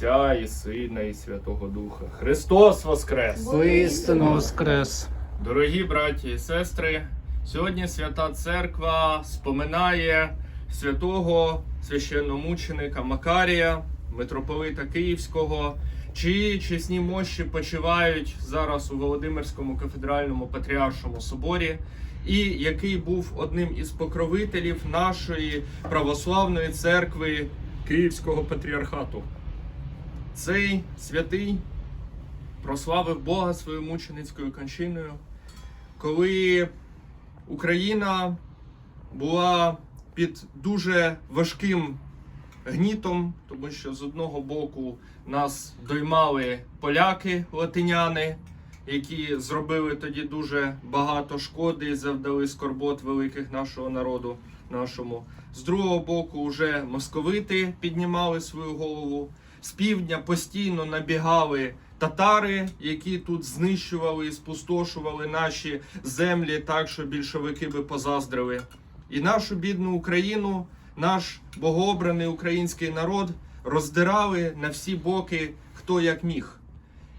Отця і Сина, і Святого Духа. Христос Воскрес! Воістину воскрес. Дорогі браті і сестри, сьогодні Свята Церква споминає святого священномученика Макарія, митрополита Київського, чиї чесні мощі почивають зараз у Володимирському кафедральному патріаршому соборі, і який був одним із покровителів нашої православної церкви Київського патріархату. Цей святий прославив Бога своєю мученицькою кончиною, коли Україна була під дуже важким гнітом, тому що з одного боку нас доймали поляки латиняни, які зробили тоді дуже багато шкоди і завдали скорбот великих нашого народу нашому. З другого боку, вже московити піднімали свою голову. З півдня постійно набігали татари, які тут знищували і спустошували наші землі так, що більшовики би позаздрили. І нашу бідну Україну, наш богообраний український народ роздирали на всі боки хто як міг.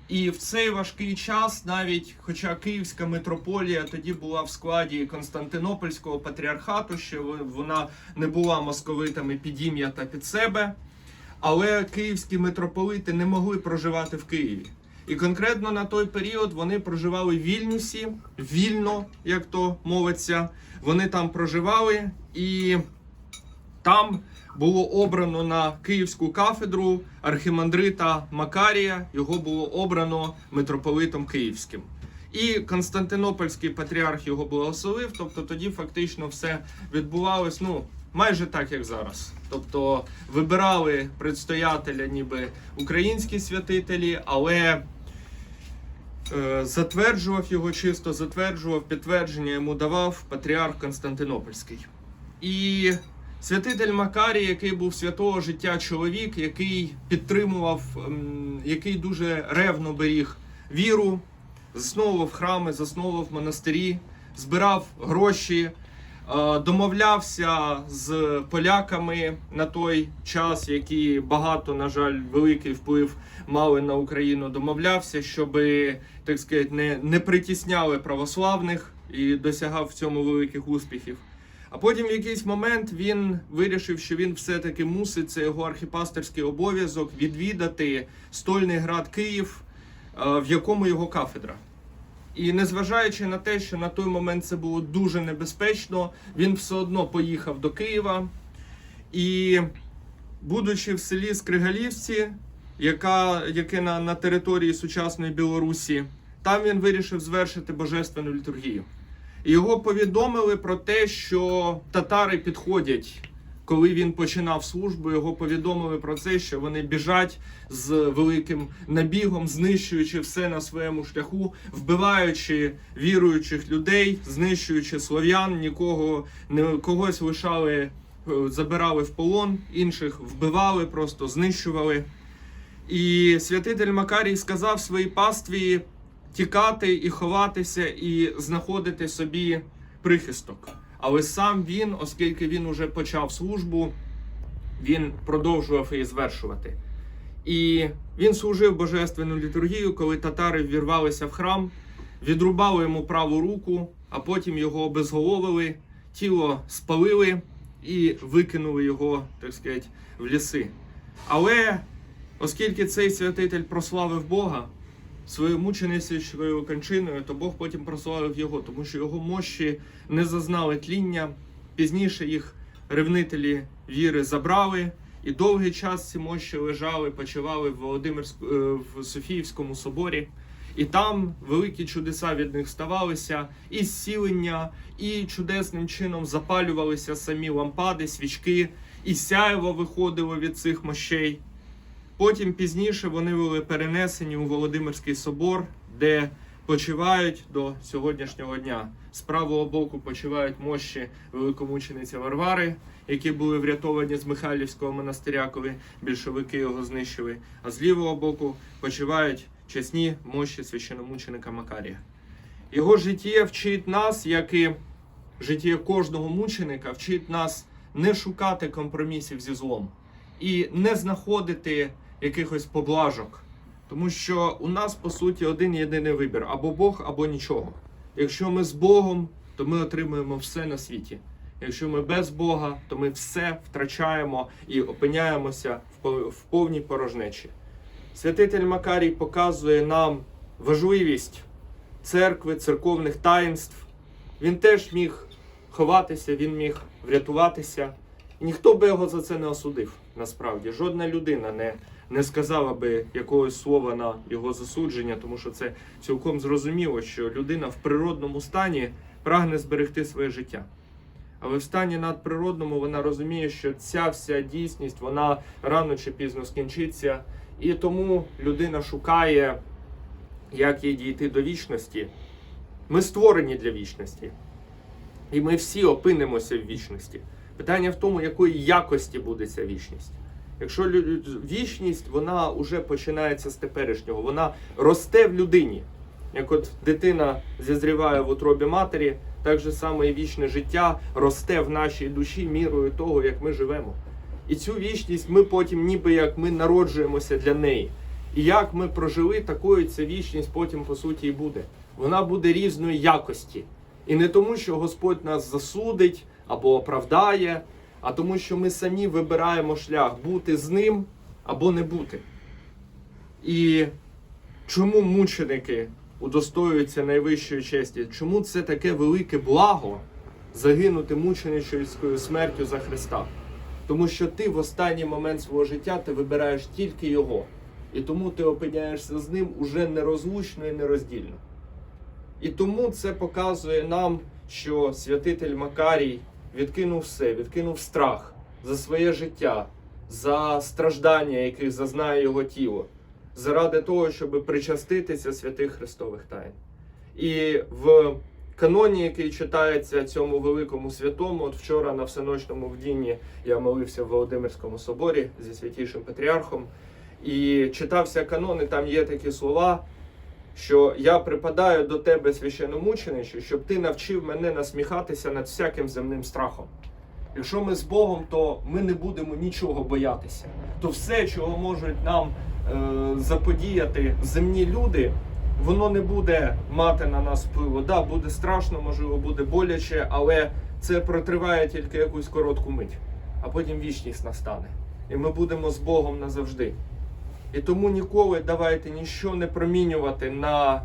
І в цей важкий час, навіть хоча Київська митрополія тоді була в складі Константинопольського патріархату, ще вона не була московитами підім'ята під себе, але київські митрополити не могли проживати в Києві. І конкретно на той період вони проживали в Вільнюсі, вільно, як то мовиться. Вони там проживали, і там було обрано на Київську кафедру архімандрита Макарія. Його було обрано митрополитом Київським. І Константинопольський патріарх його благословив. Тобто тоді фактично все відбувалось ну майже так, як зараз. Тобто вибирали предстоятеля, ніби українські святителі, але е, затверджував його чисто, затверджував підтвердження йому давав патріарх Константинопольський. І святитель Макарій, який був святого життя чоловік, який підтримував, ем, який дуже ревно беріг віру, засновував храми, засновував монастирі, збирав гроші, домовлявся з поляками на той час, які багато, на жаль, великий вплив мали на Україну. Домовлявся, щоб так сказати, не, не притісняли православних і досягав в цьому великих успіхів. А потім в якийсь момент він вирішив, що він все-таки мусить це його архіпастерський обов'язок відвідати стольний град Київ, е, в якому його кафедра. І незважаючи на те, що на той момент це було дуже небезпечно, він все одно поїхав до Києва. І, будучи в селі Скригалівці, яка, яке на, на території сучасної Білорусі, там він вирішив звершити божественну літургію. І Його повідомили про те, що татари підходять. Коли він починав службу, його повідомили про це, що вони біжать з великим набігом, знищуючи все на своєму шляху, вбиваючи віруючих людей, знищуючи слов'ян, нікого не когось лишали, е, забирали в полон, інших вбивали, просто знищували. І святитель Макарій сказав своїй пастві тікати і ховатися, і знаходити собі прихисток. Але сам він, оскільки він уже почав службу, він продовжував її звершувати. І він служив божественну літургію, коли татари ввірвалися в храм, відрубали йому праву руку, а потім його обезголовили, тіло спалили і викинули його, так сказати, в ліси. Але оскільки цей святитель прославив Бога, своєю мученицькою кончиною, то Бог потім прославив його, тому що його мощі не зазнали тління. Пізніше їх ревнителі віри забрали, і довгий час ці мощі лежали, почивали в Володимирську е, в Софіївському соборі. І там великі чудеса від них ставалися, і зцілення, і чудесним чином запалювалися самі лампади, свічки, і сяєво виходило від цих мощей. Потім пізніше вони були перенесені у Володимирський собор, де почивають до сьогоднішнього дня. З правого боку почивають мощі великомучениці Варвари, які були врятовані з Михайлівського монастиря, коли більшовики його знищили. А з лівого боку почивають чесні мощі священомученика Макарія. Його життя вчить нас, як і життя кожного мученика, вчить нас не шукати компромісів зі злом і не знаходити якихось поблажок. Тому що у нас по суті один єдиний вибір: або Бог, або нічого. Якщо ми з Богом, то ми отримуємо все на світі. Якщо ми без Бога, то ми все втрачаємо і опиняємося в повній порожнечі. Святитель Макарій показує нам важливість церкви, церковних таїнств. Він теж міг ховатися, він міг врятуватися. І ніхто би його за це не осудив. Насправді, жодна людина не, не сказала би якогось слова на його засудження, тому що це цілком зрозуміло, що людина в природному стані прагне зберегти своє життя. Але в стані надприродному вона розуміє, що ця вся дійсність вона рано чи пізно скінчиться, і тому людина шукає, як їй дійти до вічності. Ми створені для вічності, і ми всі опинимося в вічності. Питання в тому, якої якості буде ця вічність. Якщо вічність, вона вже починається з теперішнього, вона росте в людині. Як от дитина зізріває в утробі матері, так же само і вічне життя росте в нашій душі мірою того, як ми живемо. І цю вічність ми потім, ніби як ми народжуємося для неї. І як ми прожили, такою ця вічність потім по суті і буде. Вона буде різної якості. І не тому, що Господь нас засудить або оправдає, а тому, що ми самі вибираємо шлях бути з ним або не бути. І чому мученики удостоюються найвищої честі? Чому це таке велике благо загинути мученичською смертю за Христа? Тому що ти в останній момент свого життя ти вибираєш тільки його. І тому ти опиняєшся з ним уже нерозлучно і нероздільно. І тому це показує нам, що святитель Макарій відкинув все, відкинув страх за своє життя, за страждання, яких зазнає його тіло, заради того, щоб причаститися святих Христових тайн. І в каноні, який читається цьому великому святому, от вчора на всеночному вдінні я молився в Володимирському соборі зі святішим патріархом, і читався канон, і там є такі слова що я припадаю до тебе, священомученичу, щоб ти навчив мене насміхатися над всяким земним страхом. Якщо ми з Богом, то ми не будемо нічого боятися. То все, чого можуть нам е, заподіяти земні люди, воно не буде мати на нас впливу. Да, буде страшно, можливо, буде боляче, але це протриває тільки якусь коротку мить, а потім вічність настане. І ми будемо з Богом назавжди. І тому ніколи давайте ніщо не промінювати на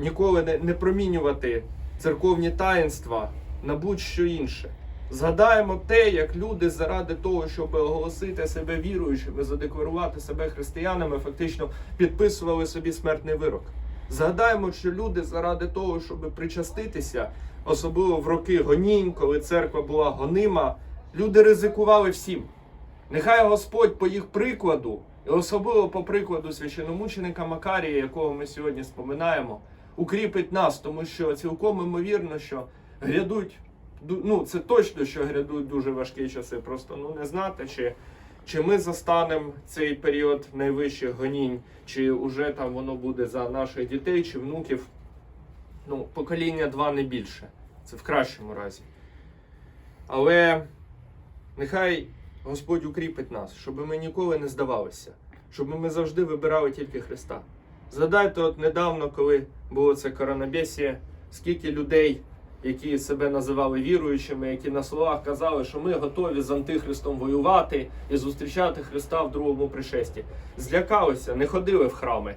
ніколи не, не промінювати церковні таїнства на будь-що інше. Згадаємо те, як люди заради того, щоб оголосити себе віруючими, задекларувати себе християнами, фактично підписували собі смертний вирок. Згадаємо, що люди заради того, щоб причаститися, особливо в роки гонінь, коли церква була гонима, люди ризикували всім. Нехай Господь по їх прикладу, і особливо по прикладу священомученика Макарія, якого ми сьогодні споминаємо, укріпить нас, тому що цілком імовірно, що грядуть, ну це точно, що грядуть дуже важкі часи. Просто ну не знати, чи, чи ми застанемо цей період найвищих гонінь, чи вже там воно буде за наших дітей чи внуків. Ну, покоління два не більше. Це в кращому разі. Але нехай Господь укріпить нас, щоб ми ніколи не здавалися, щоб ми завжди вибирали тільки Христа. Згадайте, от недавно, коли було це коронабесія, скільки людей, які себе називали віруючими, які на словах казали, що ми готові з антихристом воювати і зустрічати Христа в другому пришесті. Злякалися, не ходили в храми.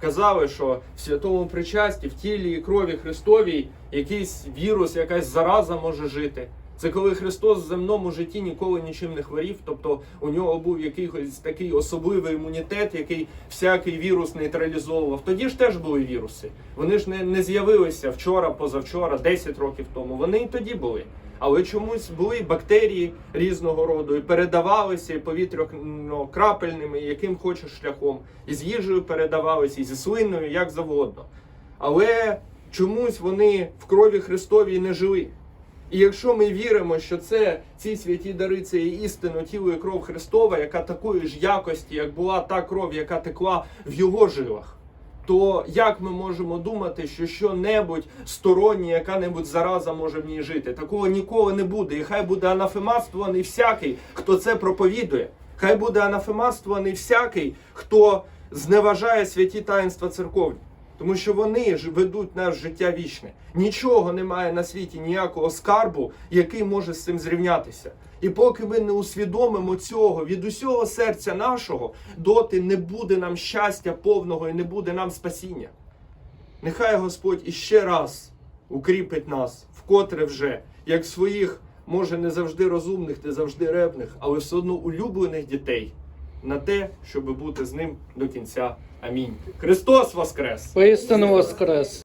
Казали, що в святому причасті, в тілі і крові Христовій якийсь вірус, якась зараза може жити. Це коли Христос в земному житті ніколи нічим не хворів, тобто у нього був якийсь такий особливий імунітет, який всякий вірус нейтралізовував. Тоді ж теж були віруси. Вони ж не, не з'явилися вчора, позавчора, 10 років тому. Вони і тоді були. Але чомусь були бактерії різного роду і передавалися і повітряно-крапельними, і яким хочеш шляхом, і з їжею передавалися, і зі слинною, як завгодно. Але чомусь вони в крові Христовій не жили. І якщо ми віримо, що це ці святі дари, це є істинно тіло і кров Христова, яка такої ж якості, як була та кров, яка текла в його жилах, то як ми можемо думати, що що-небудь стороннє, яка-небудь зараза може в ній жити? Такого ніколи не буде. І хай буде анафематствований всякий, хто це проповідує. Хай буде анафемаствований всякий, хто зневажає святі таїнства церковні. Тому що вони ж ведуть наше життя вічне. Нічого немає на світі, ніякого скарбу, який може з цим зрівнятися. І поки ми не усвідомимо цього від усього серця нашого, доти не буде нам щастя повного і не буде нам спасіння. Нехай Господь іще раз укріпить нас, вкотре вже, як своїх, може не завжди розумних, не завжди ревних, але все одно улюблених дітей на те, щоб бути з ним до кінця. Амінь. Христос Воскрес! Поістину воскрес.